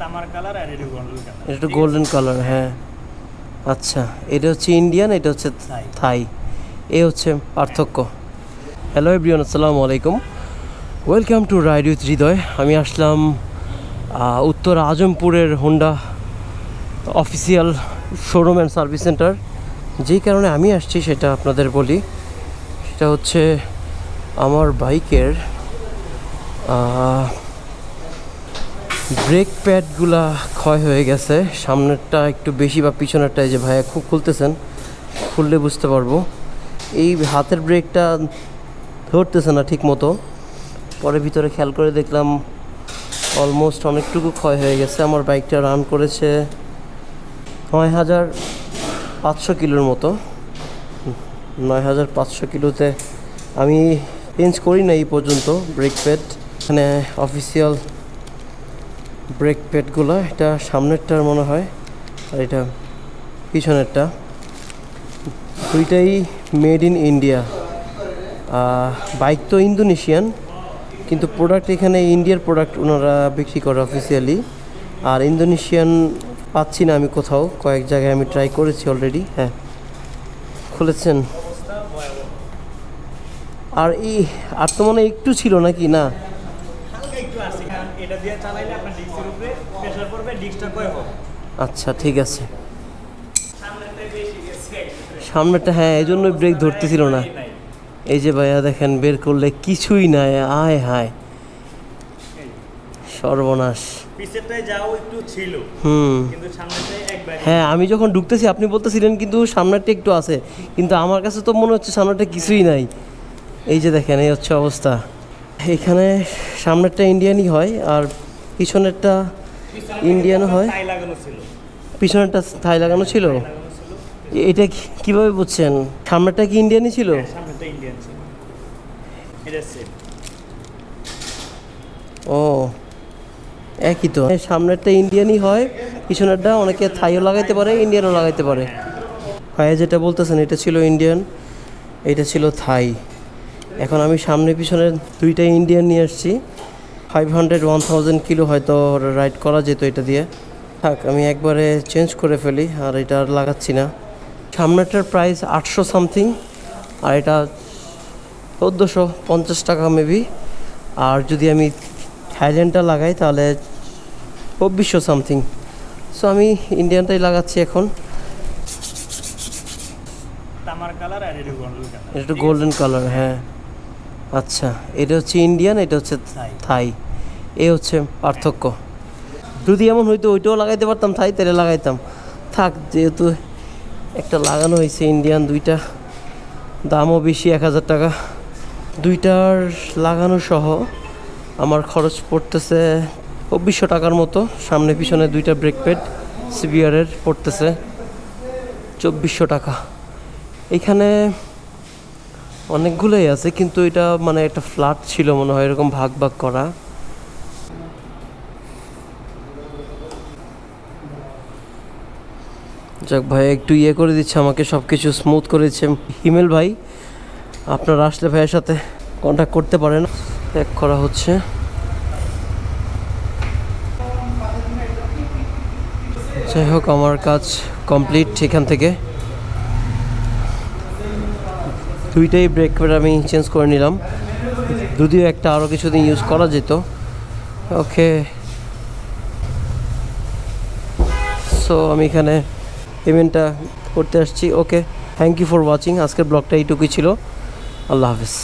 তামার কালার আর এটা গোল্ডেন কালার। এটা গোল্ডেন কালার হ্যাঁ। আচ্ছা এটা হচ্ছে ইন্ডিয়ান এটা হচ্ছে থাই। এ হচ্ছে পার্থক্য। হ্যালো এভরিওয়ান আসসালামু আলাইকুম। Welcome to ride with Hridoy আমি আসলাম উত্তর আজমপুরের Honda official showroom and service centre যেই কারণে আমি আসছি সেটা আপনাদের বলি। সেটা হচ্ছে আমার বাইকের ব্রেক প্যাডগুলা ক্ষয় হয়ে গেছে। সামনেরটা একটু বেশি বা পিছনেরটা যে ভাইয়া খুব খুলতেছেন, খুললে বুঝতে পারব। এই হাতের ব্রেকটা ধরতেছে না ঠিক মতো পরে ভিতরে খেয়াল করে দেখলাম অলমোস্ট অনেকটুকু ক্ষয় হয়ে গেছে। আমার বাইকটা রান করেছে নয় হাজার পাঁচশো কিলোর মতো। নয় হাজার পাঁচশো কিলোতে আমি চেঞ্জ করি না এই পর্যন্ত ব্রেক প্যাড এখানে অফিসিয়াল ব্রেক প্যাডগুলো এটা সামনেরটার মনে হয়, আর এটা পিছনেরটা। দুইটাই মেড ইন ইন্ডিয়া বাইক তো ইন্দোনেশিয়ান কিন্তু প্রোডাক্ট এখানে ইন্ডিয়ার প্রোডাক্ট ওনারা বিক্রি করে অফিসিয়ালি আর ইন্দোনেশিয়ান পাচ্ছি না আমি কোথাও, কয়েক জায়গায় আমি ট্রাই করেছি অলরেডি হ্যাঁ। খুলেছেন। আর এই, আর তো মনে একটু ছিল নাকি? না হালকা একটু আছে কারণ এটা দিয়ে চালাইলে আপনার ডিস্কের উপরে প্রেসার পড়বে ডিস্কটা কয় হবে? আচ্ছা ঠিক আছে। সামনেটা হ্যাঁ এই জন্যই ব্রেক ধরতেছিল না। এই যে ভাইয়া দেখেন বের করলে কিছুই নাই আয় হায়। সর্বনাশ। একটু ছিল। হুম। হ্যাঁ আমি যখন ঢুকতেছি আপনি বলতেছিলেন কিন্তু সামনেরটা একটু আছে। কিন্তু আমার কাছে তো মনে হচ্ছে সামনেরটা কিছুই নাই। এই যে দেখেন এই হচ্ছে অবস্থা। এখানে সামনেরটা ইন্ডিয়ানই হয় আর পিছনেরটা ইন্ডিয়ানও হয়। পিছনেরটা থাই লাগানো ছিল? এটা কীভাবে বুঝছেন? সামনেরটা কি ইন্ডিয়ানই ছিল? সেম ও একই তো। সামনেরটা ইন্ডিয়ানই হয় পিছনেরটা অনেকে থাইও লাগাইতে পারে ইন্ডিয়ানও লাগাইতে পারে। ভাইয়া যেটা বলতেছেন এটা ছিল ইন্ডিয়ান এটা ছিল থাই এখন আমি সামনে পিছনে দুইটা ইন্ডিয়ান নিয়ে আসছি। Five hundred one thousand kilo হয়তো রাইড করা যেত এটা দিয়ে। থাক আমি একবারে চেঞ্জ করে ফেলি আর এটা আর লাগাচ্ছি না। সামনেটার প্রাইস আটশো সামথিং আর এটা চোদ্দোশো পঞ্চাশ টাকা মেবি আর যদি আমি থাইল্যান্ডটা লাগাই তাহলে চব্বিশশো সামথিং সো আমি ইন্ডিয়ানটাই লাগাচ্ছি এখন। এটা গোল্ডেন কালার হ্যাঁ। আচ্ছা এটা হচ্ছে ইন্ডিয়ান এটা হচ্ছে থাই। এ হচ্ছে পার্থক্য। যদি এমন হইতো ওইটাও লাগাইতে পারতাম থাই তাহলে লাগাইতাম। থাক যেহেতু একটা লাগানো হয়েছে ইন্ডিয়ান দুইটা দামও বেশি এক হাজার টাকা। দুইটার লাগানো সহ আমার খরচ পড়তেছে চব্বিশশো টাকার মতো। সামনে পিছনে দুইটা ব্রেক প্যাড সিবিআরের পড়তেছে চব্বিশশো টাকা। এখানে অনেকগুলোই আছে, কিন্তু এটা মানে একটা ফ্ল্যাট ছিল মনে হয়, এরকম ভাগ ভাগ করা। যাক ভাই, একটু ইয়ে করে দিচ্ছে আমাকে সব কিছু স্মুথ করে দিচ্ছে হিমেল ভাই, আপনারা আসলে ভাইয়ের সাথে কন্ট্যাক্ট করতে পারেন। চেক করা হচ্ছে। যাই হোক, আমার কাজ কমপ্লিট সেখান থেকে। দুইটাই ব্রেক আমি চেঞ্জ করে নিলাম। যদিও একটা আরও কিছুদিন ইউজ করা যেত। ওকে সো আমি এখানে পেমেন্টটা করতে আসছি। Okay thank you for watching আজকের ব্লগটা এইটুকুই ছিল। আল্লাহ হাফিজ।